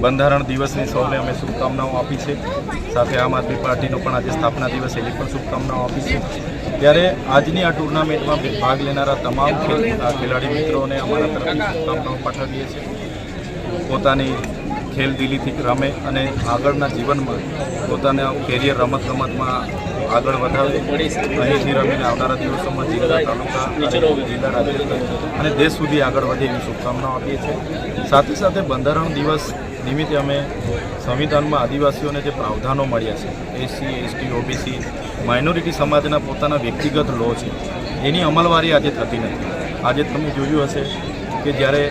બંધારણ દિવસની સૌને અમે શુભકામનાઓ આપી છે. સાથે આમ આદમી પાર્ટીનો પણ આજે સ્થાપના દિવસ એની પણ શુભકામનાઓ આપી છે. ત્યારે આજની આ ટુર્નામેન્ટમાં ભાગ લેનારા તમામ ખેલ- ખેલાડી મિત્રોને અમારા તરફથી શુભકામનાઓ પાઠવીએ છીએ. પોતાની ખેલદિલીથી રમે અને આગળના જીવનમાં પોતાના કેરિયર રમત ગમતમાં આગળ વધારે અહીંથી રમીને આવનારા દિવસોમાં જિલ્લા તાલુકા જિલ્લા રાજ્ય અને દેશ સુધી આગળ વધે એવી શુભકામનાઓ આપીએ છીએ. સાથે સાથે બંધારણ દિવસ નિમિત્તે અમે સંવિધાનમાં આદિવાસીઓને જે પ્રાવધાનો મળ્યા છે એસસી એસટી ઓબીસી માઇનોરિટી સમાજના પોતાના વ્યક્તિગત લો છે, એની અમલવારી આજે થતી નથી. આજે તમે જોયું હશે કે જ્યારે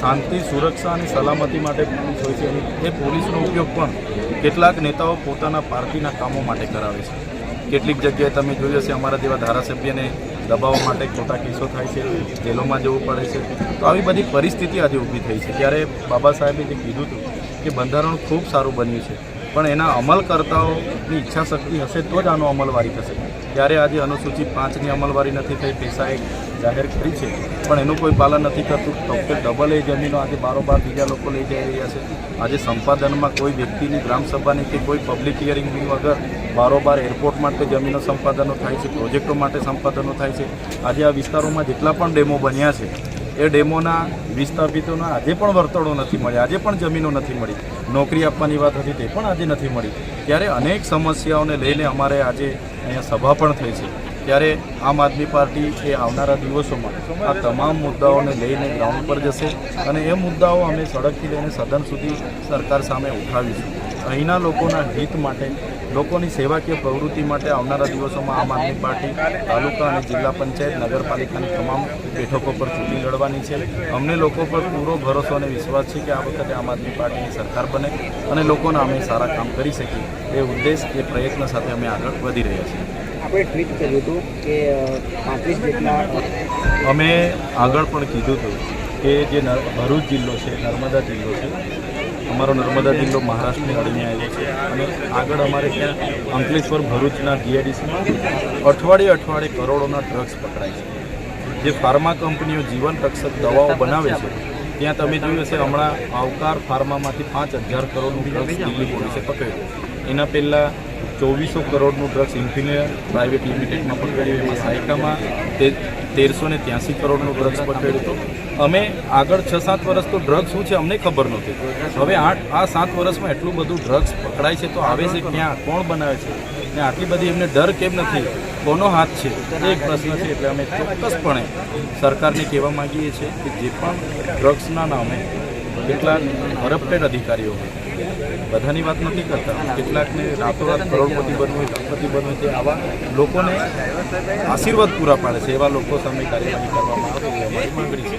શાંતિ, સુરક્ષા અને સલામતી માટે પોલીસ હોય છે અને એ પોલીસનો ઉપયોગ પણ કેટલાક નેતાઓ પોતાના પાર્ટીના કામો માટે કરાવે છે. કેટલીક જગ્યાએ તમે જોયું હશે અમારા જેવા ધારાસભ્યને દબાવવા માટે ખોટા કેસો થાય છે, જેલોમાં જવું પડે છે. તો આવી બધી પરિસ્થિતિ આજે ઊભી થઈ છે. ત્યારે બાબા સાહેબે જે કીધું હતું કે બંધારણ ખૂબ સારું બન્યું છે, પણ એના અમલકર્તાઓની ઈચ્છા શક્તિ હશે તો જ આનો અમલવારી થશે. ત્યારે આજે અનુસૂચિત પાંચની અમલવારી નથી થઈ પૈસા એક જાહેર કરી છે. પણ એનું કોઈ પાલન નથી કરતું ડોક્ટર ડબલ એ જમીનો આજે બારોબાર બીજા લોકો લઈ જઈ રહ્યા છે. આજે સંપાદનમાં કોઈ વ્યક્તિની ગ્રામસભાની કે કોઈ પબ્લિક હિયરિંગ વગર બારોબાર એરપોર્ટ માટે જમીનો સંપાદનો થાય છે પ્રોજેક્ટો માટે સંપાદનો થાય છે. આજે આ વિસ્તારોમાં જેટલા પણ ડેમો બન્યા છે, એ ડેમોના વિસ્થાપિતોના આજે પણ વર્તળો નથી મળ્યા, આજે પણ જમીનો નથી મળી. નોકરી આપવાની વાત હતી તે પણ આજે નથી મળી. ત્યારે અનેક સમસ્યાઓને લઈને અમારે આજે અહીંયા સભા પણ થઈ છે. ત્યારે આમ આદમી પાર્ટી એ આવનારા દિવસોમાં આ તમામ મુદ્દાઓને લઈને ગ્રાઉન્ડ પર જશે અને એ મુદ્દાઓ અમે સડકથી લઈને સદન સુધી સરકાર સામે ઉઠાવીશું. અહીંના લોકોના હિત માટે લોકોની સેવાકીય પ્રવૃત્તિ માટે આવનારા દિવસોમાં આમ આદમી પાર્ટી તાલુકા અને જિલ્લા પંચાયત નગરપાલિકાની તમામ બેઠકો પર ચૂંટણી લડવાની છે. અમને લોકો પર પૂરો ભરોસો અને વિશ્વાસ છે કે આ વખતે આમ આદમી પાર્ટીની સરકાર બને અને લોકોના અમે સારા કામ કરી શકીએ. એ ઉદ્દેશ એ પ્રયત્ન સાથે અમે આગળ વધી રહ્યા છીએ. આપણે ટ્વીટ કર્યું હતું કે પાંત્રીસ જેટલા અમે આગળ પણ કીધું હતું કે જે ભરૂચ જિલ્લો છે નર્મદા જિલ્લો છે અમારો નર્મદા જિલ્લો મહારાષ્ટ્રની અડીને આવેલો છે. અને આગળ અમારે ત્યાં અંકલેશ્વર ભરૂચના ડીઆઈડીસીમાં અઠવાડિયે અઠવાડિયે કરોડોના ડ્રગ્સ પકડાય છે. જે ફાર્મા કંપનીઓ જીવન રક્ષક દવાઓ બનાવે છે, ત્યાં તમે જોયું હશે હમણાં આવકાર ફાર્મામાંથી પાંચ હજાર કરોડનું ડ્રગ્સ દિલ્હી પોલીસે પકડ્યું. એના પહેલાં ચોવીસો કરોડનું ડ્રગ્સ ઇન્ફિનિયર પ્રાઇવેટ લિમિટેડમાં પકડ્યું. એમાં સાયકામાં તે તેરસો ને ત્યાંસી કરોડનો ડ્રગ્સ પકડ્યો હતો. અમે આગળ છ સાત વર્ષ તો ડ્રગ્સ શું છે અમને ખબર નહોતી. હવે આઠ આ સાત વર્ષમાં એટલું બધું ડ્રગ્સ પકડાય છે તો આવે છે ક્યાં? કોણ બનાવે છે? ને આટલી બધી એમને ડર કેમ નથી? કોનો હાથ છે? એ એક પ્રશ્ન છે, એટલે અમે ચોક્કસપણે સરકારને કહેવા માંગીએ છીએ કે જે પણ ડ્રગ્સના નામે કેટલાક કરપ્ટેડ અધિકારીઓ હોય બધાની વાત નથી કરતા. કેટલાકને રાતોરાત કરોડપતિ બનવું લખપતિ બનવું છે આવા લોકોને આશીર્વાદ પૂરા પાડે છે, એવા લોકો સામે કાર્યવાહી કરવામાં આવે એવી અમારી માંગણી છે.